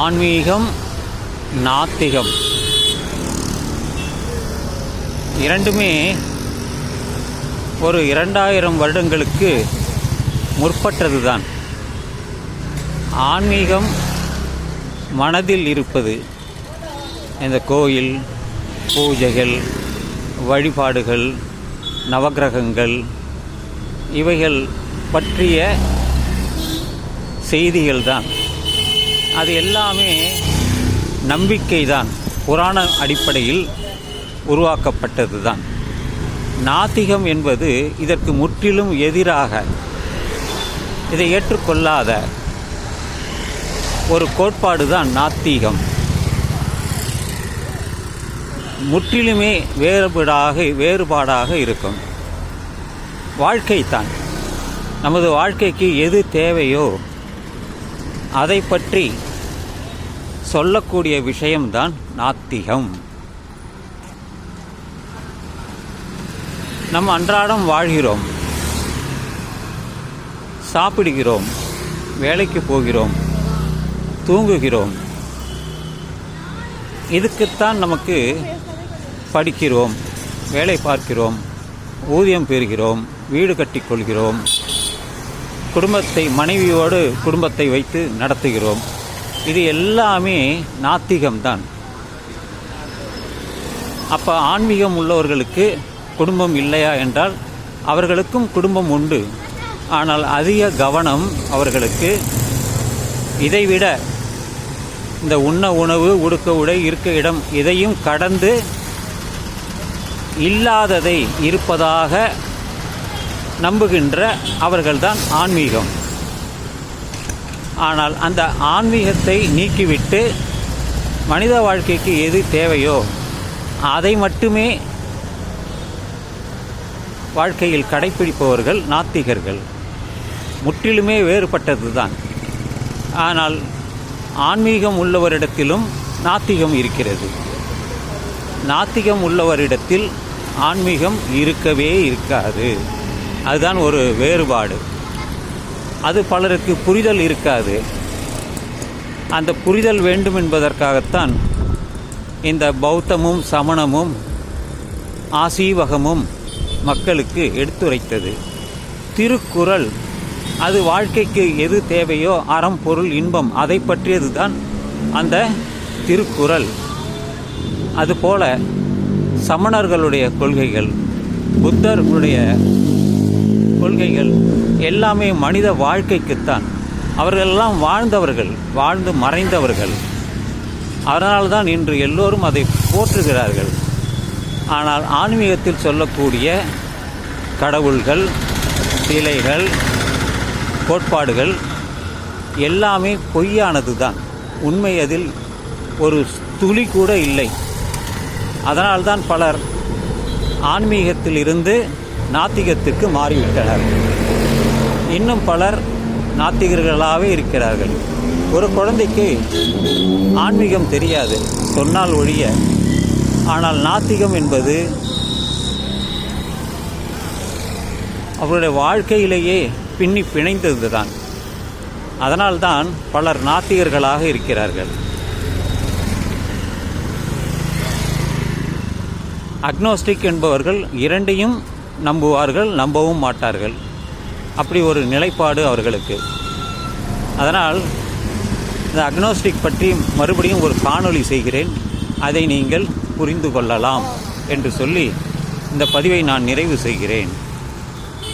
ஆன்மீகம் நாத்திகம். இரண்டுமே ஒரு இரண்டாயிரம் வருடங்களுக்கு முற்பட்டது தான் ஆன்மீகம் மனதில் இருப்பது. இந்த கோயில் பூஜைகள் வழிபாடுகள் நவக்கிரகங்கள் இவைகள் பற்றிய செய்திகள் தான் அது எல்லாமே நம்பிக்கை தான் புராண அடிப்படையில் உருவாக்கப்பட்டது தான் நாத்திகம் என்பது இதற்கு முற்றிலும் எதிராக இதை ஏற்றுக்கொள்ளாத ஒரு கோட்பாடு தான் நாத்திகம். முற்றிலுமே வேறுபாடாக வேறுபாடாக இருக்கும். வாழ்க்கை தான் நமது வாழ்க்கைக்கு எது தேவையோ அதை பற்றி சொல்லக்கூடிய விஷயம்தான் நாத்திகம். நம் அன்றாடம் வாழ்கிறோம். சாப்பிடுகிறோம். வேலைக்கு போகிறோம். தூங்குகிறோம். இதுக்குத்தான் நமக்கு படிக்கிறோம். வேலை பார்க்கிறோம். ஊதியம் பெறுகிறோம். வீடு கட்டிக்கொள்கிறோம் குடும்பத்தை மனைவியோடு குடும்பத்தை வைத்து நடத்துகிறோம். இது எல்லாமே நாத்திகம்தான். அப்போ ஆன்மீகம் உள்ளவர்களுக்கு குடும்பம் இல்லையா என்றால் அவர்களுக்கும் குடும்பம் உண்டு. ஆனால் அதிக கவனம் அவர்களுக்கு. இதைவிட இந்த உண்ண உணவு உடுக்க உடை இருக்க இடம் இதையும் கடந்து இல்லாததை இருப்பதாக நம்புகின்ற அவர்கள்தான் ஆன்மீகம். ஆனால் அந்த ஆன்மீகத்தை நீக்கிவிட்டு மனித வாழ்க்கைக்கு எது தேவையோ அதை மட்டுமே வாழ்க்கையில் கடைப்பிடிப்பவர்கள் நாத்திகர்கள். முற்றிலுமே வேறுபட்டது தான் ஆனால் ஆன்மீகம் உள்ளவரிடத்திலும் நாத்திகம் இருக்கிறது. நாத்திகம் உள்ளவரிடத்தில் ஆன்மீகம் இருக்கவே இருக்காது. அதுதான் ஒரு வேறுபாடு. அது பலருக்கு புரிதல் இருக்காது. அந்த புரிதல் வேண்டும் என்பதற்காகத்தான் இந்த பௌத்தமும் சமணமும் ஆசீவகமும் மக்களுக்கு எடுத்துரைத்தது. திருக்குறள் அது வாழ்க்கைக்கு எது தேவையோ அறம் பொருள் இன்பம் அதை பற்றியது தான் அந்த திருக்குறள். அதுபோல சமணர்களுடைய கொள்கைகள் புத்தர்களுடைய கொள்கைகள் எல்லாமே மனித வாழ்க்கைக்குத்தான். அவர்களெல்லாம் வாழ்ந்தவர்கள் வாழ்ந்து மறைந்தவர்கள். அதனால் தான் இன்று எல்லோரும் அதை போற்றுகிறார்கள். ஆனால் ஆன்மீகத்தில் சொல்லக்கூடிய கடவுள்கள் சிலைகள் கோட்பாடுகள் எல்லாமே பொய்யானது தான் உண்மை அதில் ஒரு துளி கூட இல்லை. அதனால்தான் பலர் ஆன்மீகத்தில் இருந்து நாத்திகத்திற்கு மாறிவிட்டனர். இன்னும் பலர் நாத்திகர்களாகவே இருக்கிறார்கள். ஒரு குழந்தைக்கு ஆன்மீகம் தெரியாது. சொன்னால் ஒழிய. ஆனால் நாத்திகம் என்பது அவருடைய வாழ்க்கையிலேயே பின்னி பிணைந்தது தான் அதனால்தான் பலர் நாத்திகர்களாக இருக்கிறார்கள். அக்னோஸ்டிக் என்பவர்கள் இரண்டையும் நம்புவார்கள் நம்பவும் மாட்டார்கள். அப்படி ஒரு நிலைப்பாடு அவர்களுக்கு. அதனால் இந்த அக்னோஸ்டிக் பற்றி மறுபடியும் ஒரு காணொளி செய்கிறேன். அதை நீங்கள் புரிந்து கொள்ளலாம் என்று சொல்லி இந்த பதிவை நான் நிறைவு செய்கிறேன்.